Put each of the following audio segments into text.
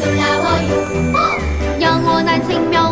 놀라워요. 영원한 생명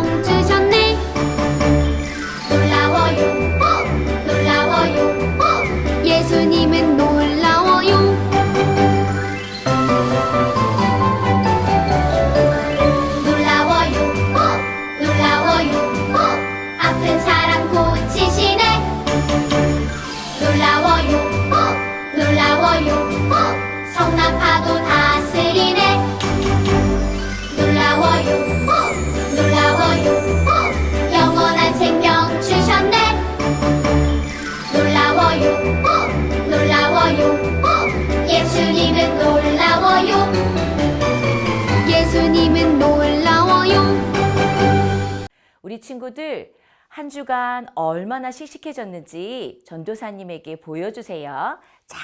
우리 친구들 한 주간 얼마나 씩씩해졌는지 전도사님에게 보여주세요. 자,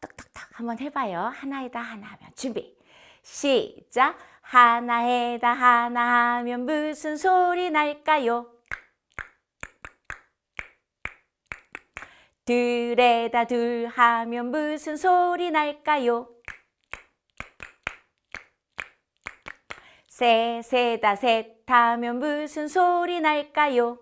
똑똑똑 한번 해봐요. 하나에다 하나 하면 준비. 시작. 하나에다 하나 하면 무슨 소리 날까요? 둘에다 둘 하면 무슨 소리 날까요? 셋에다 셋 하면 무슨 소리 날까요?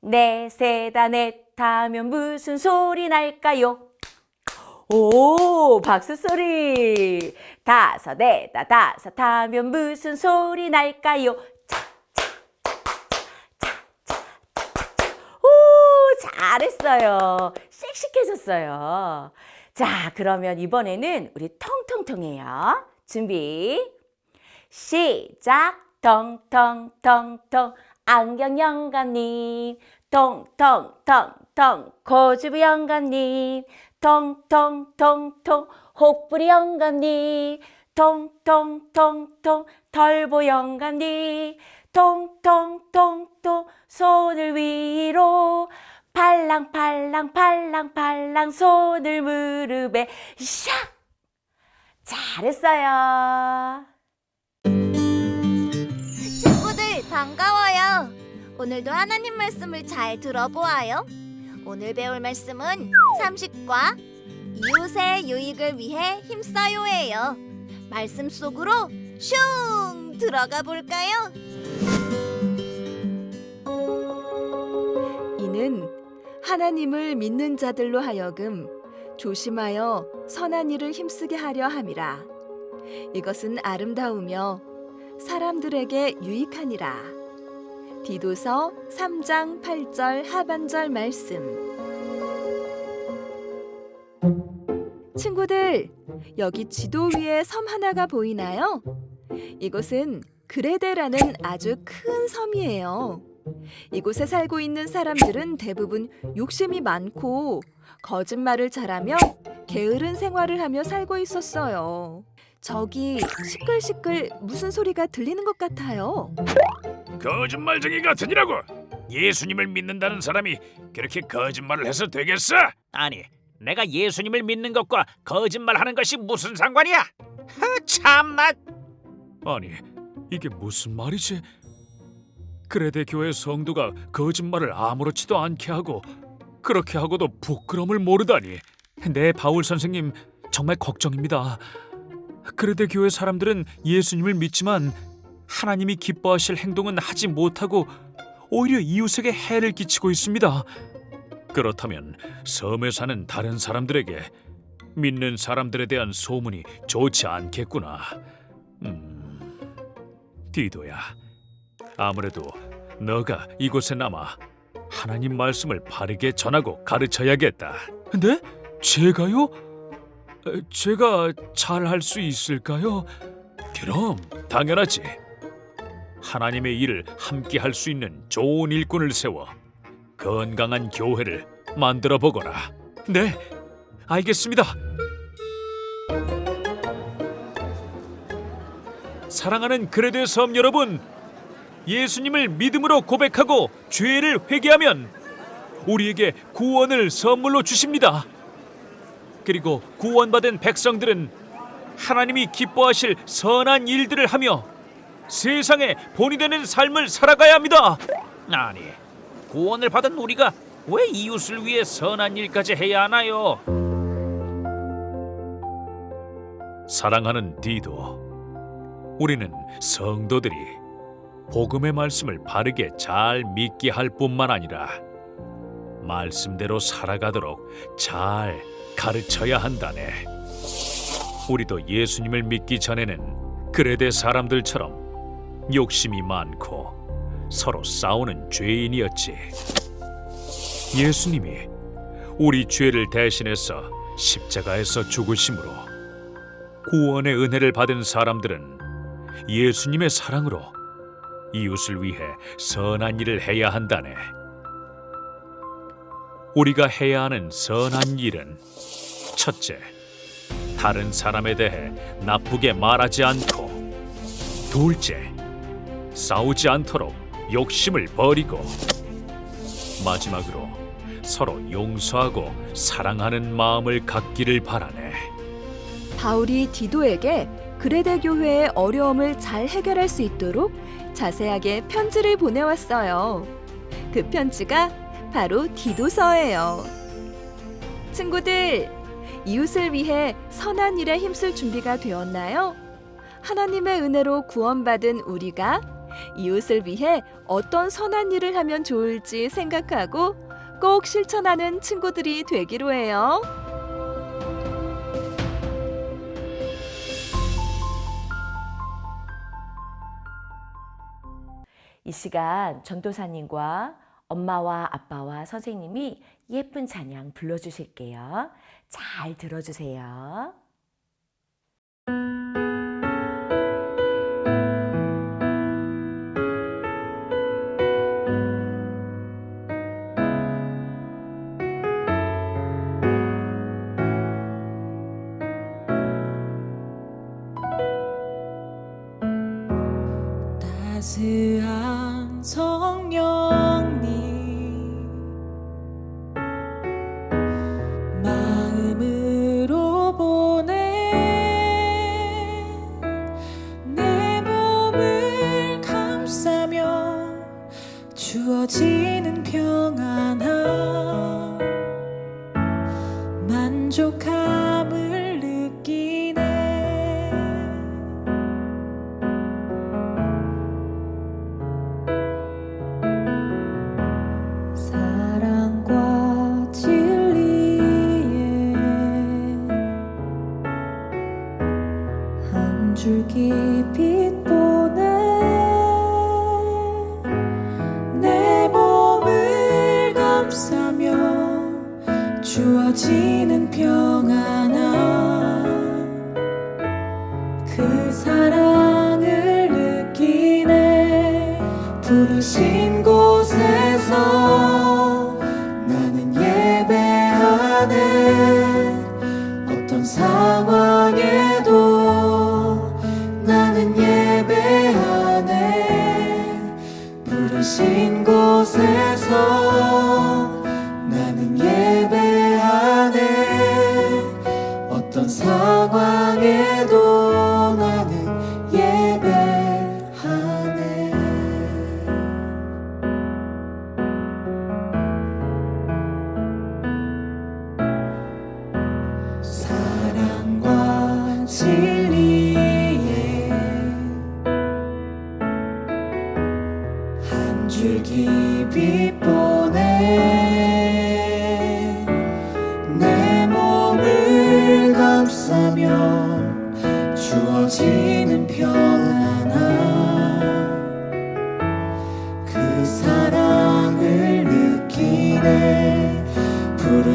넷에다 넷 하면 무슨 소리 날까요? 오, 박수 소리. 다섯에다 다섯 하면 무슨 소리 날까요? 오, 잘했어요. 씩씩해졌어요. 자, 그러면 이번에는 우리 통통통해요. 준비. 시작. 통통통통 안경 영감님. 통통통통 고주부 영감님. 통통통통 혹부리 영감님. 통통통통 털보 영감님. 통통통통 손을 위로 팔랑 팔랑 팔랑 팔랑 손을 무릎에 샥 잘했어요. 친구들 반가워요. 오늘도 하나님 말씀을 잘 들어보아요. 오늘 배울 말씀은 삼식과 이웃의 유익을 위해 힘써요예요. 말씀 속으로 슝 들어가 볼까요? 이는 하나님을 믿는 자들로 하여금 조심하여 선한 일을 힘쓰게 하려 함이라. 이것은 아름다우며 사람들에게 유익하니라. 디도서 3장 8절 하반절 말씀. 친구들, 여기 지도 위에 섬 하나가 보이나요? 이곳은 그레데라는 아주 큰 섬이에요. 이곳에 살고 있는 사람들은 대부분 욕심이 많고 거짓말을 잘하며 게으른 생활을 하며 살고 있었어요. 저기 시끌시끌 무슨 소리가 들리는 것 같아요. 거짓말쟁이 같으니라고 예수님을 믿는다는 사람이 그렇게 거짓말을 해서 되겠어? 아니, 내가 예수님을 믿는 것과 거짓말하는 것이 무슨 상관이야? 하, 참나. 아니 이게 무슨 말이지? 그레데 교회 성도가 거짓말을 아무렇지도 않게 하고 그렇게 하고도 부끄럼을 모르다니 네 바울 선생님 정말 걱정입니다. 그레데 교회 사람들은 예수님을 믿지만 하나님이 기뻐하실 행동은 하지 못하고 오히려 이웃에게 해를 끼치고 있습니다. 그렇다면 섬에 사는 다른 사람들에게 믿는 사람들에 대한 소문이 좋지 않겠구나. 음, 디도야. 아무래도 너가 이곳에 남아 하나님 말씀을 바르게 전하고 가르쳐야겠다. 네? 제가요? 에, 제가 잘 할 수 있을까요? 그럼 당연하지. 하나님의 일을 함께 할 수 있는 좋은 일꾼을 세워 건강한 교회를 만들어 보거라. 네, 알겠습니다. 사랑하는 그레데 섬 여러분, 예수님을 믿음으로 고백하고 죄를 회개하면 우리에게 구원을 선물로 주십니다. 그리고 구원받은 백성들은 하나님이 기뻐하실 선한 일들을 하며 세상에 본이 되는 삶을 살아가야 합니다. 아니, 구원을 받은 우리가 왜 이웃을 위해 선한 일까지 해야 하나요? 사랑하는 디도, 우리는 성도들이 복음의 말씀을 바르게 잘 믿게 할 뿐만 아니라 말씀대로 살아가도록 잘 가르쳐야 한다네. 우리도 예수님을 믿기 전에는 그레데 사람들처럼 욕심이 많고 서로 싸우는 죄인이었지. 예수님이 우리 죄를 대신해서 십자가에서 죽으심으로 구원의 은혜를 받은 사람들은 예수님의 사랑으로 이웃을 위해 선한 일을 해야 한다네. 우리가 해야 하는 선한 일은 첫째, 다른 사람에 대해 나쁘게 말하지 않고 둘째, 싸우지 않도록 욕심을 버리고 마지막으로 서로 용서하고 사랑하는 마음을 갖기를 바라네. 바울이 디도에게 그레데 교회의 어려움을 잘 해결할 수 있도록 자세하게 편지를 보내왔어요. 그 편지가 바로 디도서예요. 친구들, 이웃을 위해 선한 일에 힘쓸 준비가 되었나요? 하나님의 은혜로 구원받은 우리가 이웃을 위해 어떤 선한 일을 하면 좋을지 생각하고 꼭 실천하는 친구들이 되기로 해요. 이 시간 전도사님과 엄마와 아빠와 선생님이 예쁜 찬양 불러주실게요. 잘 들어주세요. 따스한 성령 부르신 곳에서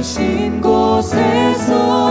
부르신 곳에서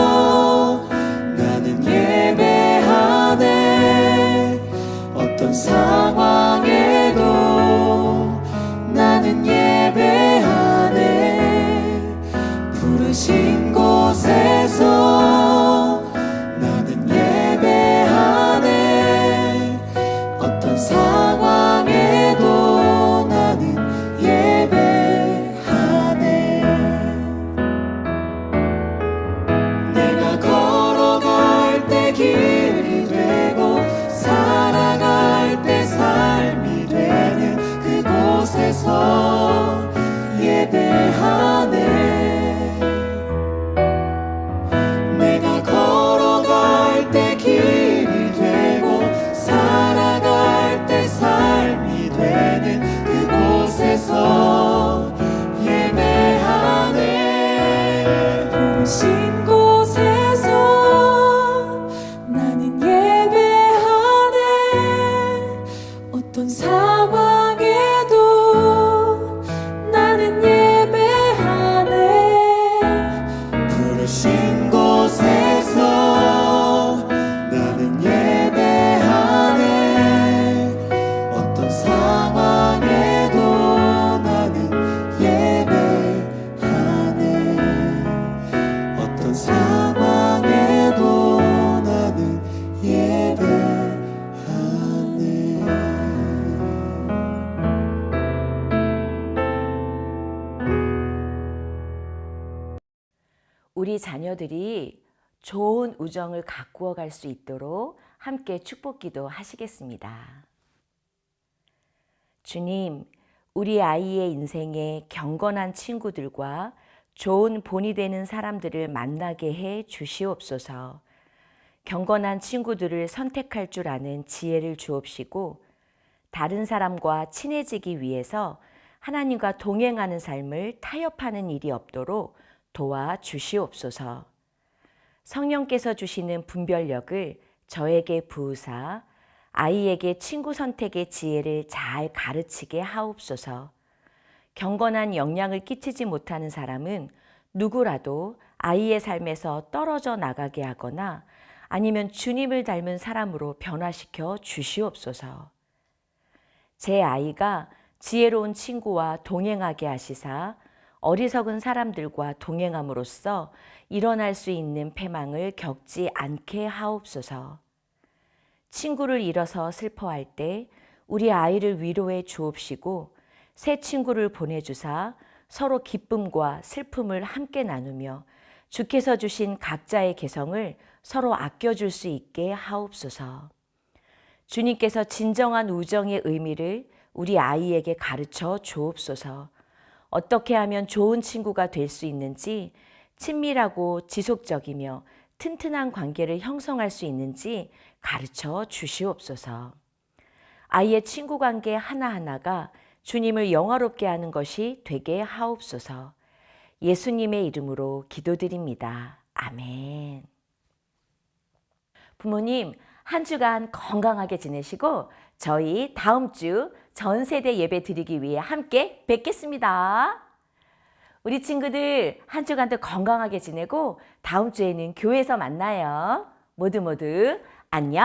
우리 자녀들이 좋은 우정을 가꾸어 갈 수 있도록 함께 축복 기도 하시겠습니다. 주님, 우리 아이의 인생에 경건한 친구들과 좋은 본이 되는 사람들을 만나게 해 주시옵소서. 경건한 친구들을 선택할 줄 아는 지혜를 주옵시고 다른 사람과 친해지기 위해서 하나님과 동행하는 삶을 타협하는 일이 없도록 도와 주시옵소서. 성령께서 주시는 분별력을 저에게 부으사 아이에게 친구 선택의 지혜를 잘 가르치게 하옵소서. 경건한 영향을 끼치지 못하는 사람은 누구라도 아이의 삶에서 떨어져 나가게 하거나 아니면 주님을 닮은 사람으로 변화시켜 주시옵소서. 제 아이가 지혜로운 친구와 동행하게 하시사 어리석은 사람들과 동행함으로써 일어날 수 있는 패망을 겪지 않게 하옵소서. 친구를 잃어서 슬퍼할 때 우리 아이를 위로해 주옵시고 새 친구를 보내주사 서로 기쁨과 슬픔을 함께 나누며 주께서 주신 각자의 개성을 서로 아껴줄 수 있게 하옵소서. 주님께서 진정한 우정의 의미를 우리 아이에게 가르쳐 주옵소서. 어떻게 하면 좋은 친구가 될 수 있는지 친밀하고 지속적이며 튼튼한 관계를 형성할 수 있는지 가르쳐 주시옵소서. 아이의 친구 관계 하나하나가 주님을 영화롭게 하는 것이 되게 하옵소서. 예수님의 이름으로 기도드립니다. 아멘. 부모님, 한 주간 건강하게 지내시고 저희 다음 주 전 세대 예배 드리기 위해 함께 뵙겠습니다. 우리 친구들 한 주간도 건강하게 지내고 다음 주에는 교회에서 만나요. 모두 모두 안녕.